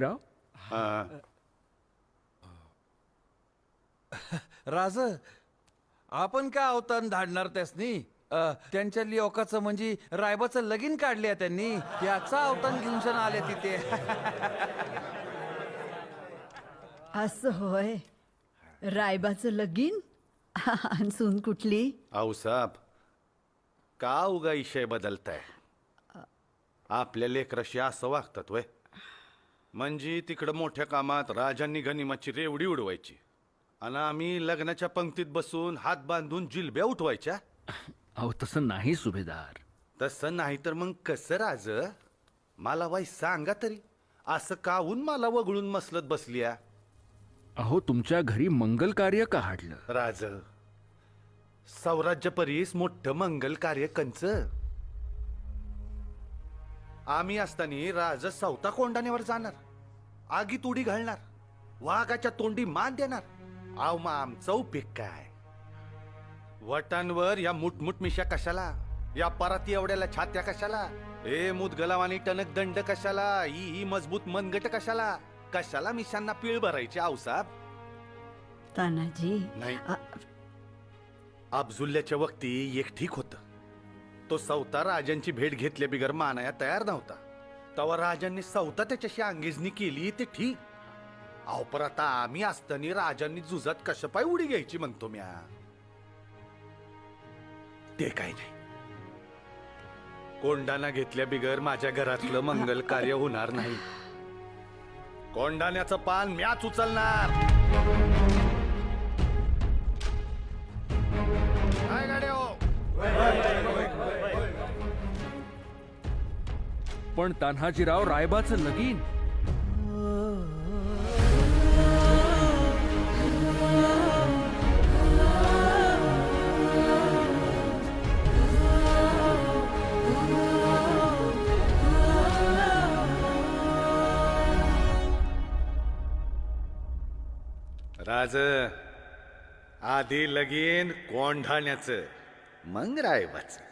राव हा. राज आपण का अवतान धाडणार त्यासनी? अ, त्यांच्या लिओकाचं म्हणजे रायबाचं लगीन काढले त्यांनी. याचा अवतान घेऊन सण आले तिथे. असं होय. रायबाचं लगीन? आणि सून कुठली? आऊसाब का उगा इशय बदलताय? आपल्या लेकराशी असं वागतात वय? म्हणजे तिकडं मोठ्या कामात राजांनी गनिमाची रेवडी उडवायची. आणि आम्ही लग्नाच्या पंक्तीत बसून हात बांधून जिलब्या उठवायच्या. अहो तसं नाही सुभेदार. तसं नाही तर मग कसं राज? मला वाई सांगा तरी. असं काहून मला वगळून मसलत बसलिया? अहो तुमच्या घरी मंगल कार्य का हाडलं? राज सौराज्य परीस मोठं मंगल कार्य कंच. आम्ही असताना राज सवता कोंडाण्यावर जाणार. आगीत उडी घालणार. वाघाच्या तोंडी मान देणार. आव मग आमचा उपयोग काय. वटांवर या मुटमुट मिशा कशाला? या पराती एवढ्याला छात्या कशाला? ए मुदगलावानी टणक दंड कशाला? ही ही मजबूत मनगट कशाला? कशाला मिशांना पीळ भरायची आऊसाब तानाजी नाही. आ- अब्जुल्ल्याच्या वक्ती एक ठीक होत. तो सवता राजांची भेट घेतल्या बिगर मानाया तयार नव्हता. तेव्हा राजांनी सौता त्याच्याशी अंगेजणी केली ते ठीक. अहो पर आता आम्ही असताना राजांनी जुजात कशापाय उडी घ्यायची म्हणतो म्या. ते काय नाही. कोंडाना घेतल्या बिगर माझ्या घरातलं मंगल कार्य होणार नाही. कोंडाण्याचं पान म्याच उचलणार. काय गाड्या हो? पण तान्हाजीराव रायबाचं लगीन. राज आधी लगीन कोंढाण्याचं मग रायबाचं.